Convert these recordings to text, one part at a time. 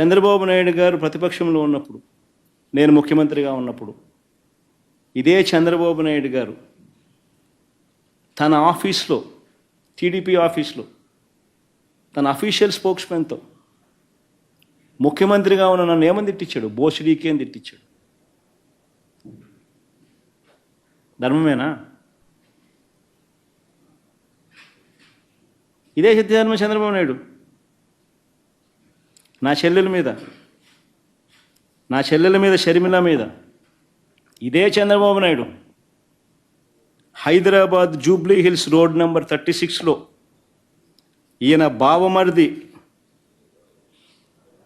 చంద్రబాబు నాయుడు గారు ప్రతిపక్షంలో ఉన్నప్పుడు నేను ముఖ్యమంత్రిగా ఉన్నప్పుడు ఇదే చంద్రబాబు నాయుడు గారు తన ఆఫీస్లో టీడీపీ ఆఫీస్లో తన అఫీషియల్ స్పోక్స్మెన్తో ముఖ్యమంత్రిగా ఉన్న నన్ను ఏమని తిట్టించాడు? బోసిడీకి అని తిట్టించాడు. ధర్మమేనా? ఇదే సత్యధర్మ చంద్రబాబు నాయుడు. నా చెల్లెల మీద. నా చెల్లెల మీద షర్మిల మీద. ఇదే Chandrababu Naidu. Hyderabad Jubilee Hills road number thirty సిక్స్లో ఈయన బావమరిది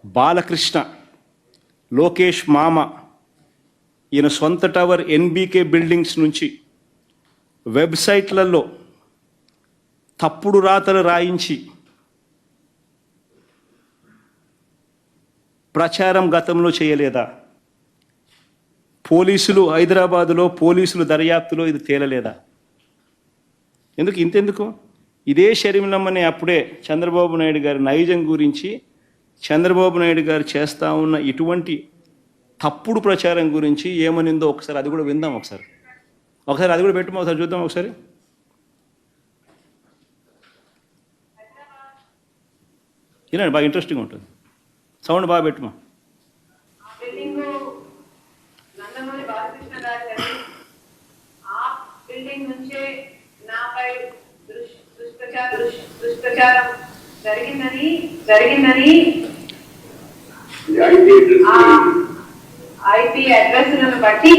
బాలకృష్ణ లోకేష్ మామ ఈయన సొంత టవర్ ఎన్బీకే బిల్డింగ్స్ నుంచి వెబ్సైట్లలో తప్పుడు రాతలు రాయించి ప్రచారం గతంలో చేయలేదా? పోలీసులు హైదరాబాదులో పోలీసులు దర్యాప్తులో ఇది తేలలేదా? ఎందుకు? ఇంతెందుకు? ఇదే షర్మిలమ్మని అప్పుడే చంద్రబాబు నాయుడు గారి నైజం గురించి చంద్రబాబు నాయుడు గారు చేస్తా ఉన్న ఇటువంటి తప్పుడు ప్రచారం గురించి ఏమనిందో ఒకసారి అది కూడా విందాం ఒకసారి. ఒకసారి అది కూడా పెట్టుమా? ఒకసారి చూద్దాం ఒకసారి. వినండి బాగా ఇంట్రెస్టింగ్ ఉంటుంది. సౌండ్ బాగా పెట్టుమా బాలకృష్ణ ఆ బిల్డింగ్ జరిగిందని జరిగిందని ఐపీ అడ్రస్లను బట్టి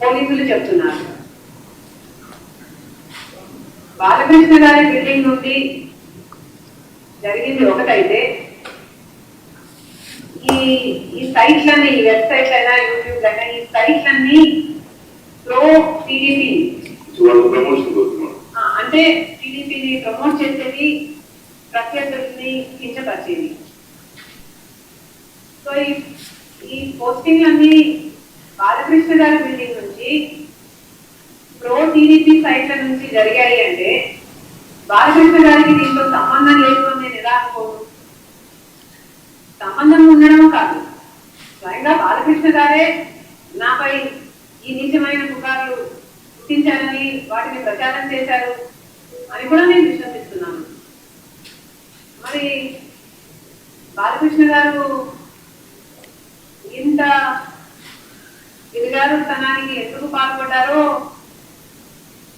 పోలీసులు చెప్తున్నారు. బాలకృష్ణ గారి బిల్డింగ్ నుండి జరిగింది ఒకటైతే ఈ ఈ సైట్లన్నీ ఈ వెబ్సైట్ అయినా యూట్యూబ్ అయినా ఈ సైట్లన్నీ ప్రో టీడీపీ. అంటే టీడీపీని ప్రమోట్ చేసేది ప్రత్యర్థుల్ని కించపరిచేది. సో ఈ ఈ పోస్టింగ్లన్నీ బాలకృష్ణ గారి బిల్డింగ్ నుంచి ప్రో టీడీపీ సైట్ల నుంచి జరిగాయి అంటే బాలకృష్ణ గారికి దీంతో సంబంధం లేదు అని నేను ఎలా అనుకోను సంబంధం ఉండడం కాదు. స్వయంగా బాలకృష్ణ గారే నాపై ఈ నీచమైన పుకార్లు పుట్టించారని వాటిని ప్రచారం చేశారు అని కూడా నేను విశ్వసిస్తున్నాను. మరి బాలకృష్ణ గారు ఇంత గిరిగారుతనానికి ఎందుకు పాల్పడ్డారో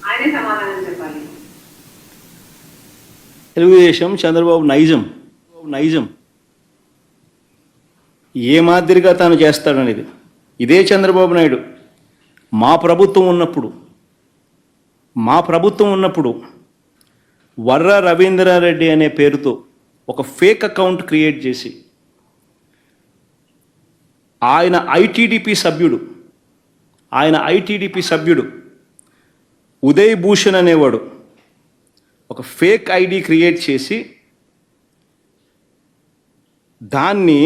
ఆయనే సమాధానం చెప్పాలి. తెలుగుదేశం చంద్రబాబు నైజం నైజం. ఏ మాదిరిగా తాను చేస్తాడనేది. ఇదే చంద్రబాబు నాయుడు. మా ప్రభుత్వం ఉన్నప్పుడు మా ప్రభుత్వం ఉన్నప్పుడు వర్ర రవీంద్రారెడ్డి అనే పేరుతో ఒక ఫేక్ అకౌంట్ క్రియేట్ చేసి ఆయన ఐటీడీపీ సభ్యుడు ఆయన ఐటీడీపీ సభ్యుడు ఉదయ్ భూషణ్ అనేవాడు ఒక ఫేక్ ఐడి క్రియేట్ చేసి దాన్ని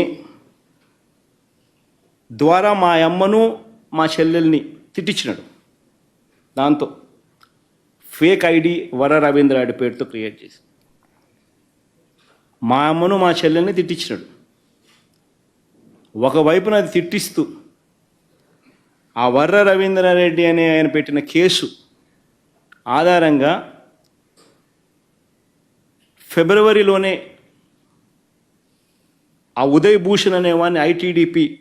ద్వారా మా అమ్మను మా చెల్లెల్ని తిట్టించినాడు. దాంతో ఫేక్ ఐడి వర రవీంద్రాడి పేరుతో క్రియేట్ చేసి. మా అమ్మను మా చెల్లెల్ని తిట్టించినాడు. ఒకవైపున అది తిట్టిస్తూ ఆ వర్ర రవీంద్రారెడ్డి అనే ఆయన పెట్టిన కేసు ఆధారంగా ఫిబ్రవరిలోనే ఆ ఉదయ్ భూషణ్ అనేవాడిని ITDP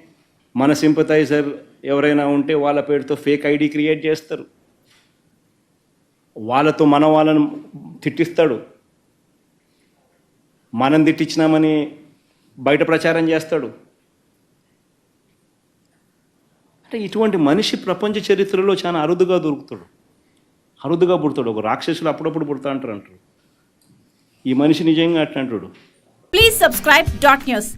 మన సింపతైజర్ ఎవరైనా ఉంటే వాళ్ళ పేరుతో ఫేక్ ఐడి క్రియేట్ చేస్తారు. వాళ్ళతో మన వాళ్ళను తిట్టిస్తాడు. మనం తిట్టించినామని బయట ప్రచారం చేస్తాడు. అంటే ఇటువంటి మనిషి ప్రపంచ చరిత్రలో చాలా అరుదుగా దొరుకుతాడు. అరుదుగా పుడతాడు. ఒక రాక్షసులు అప్పుడప్పుడు పుడతా అంటారు అంటారు. ఈ మనిషి నిజంగా అట్లా అంటాడు. Please subscribe dot news.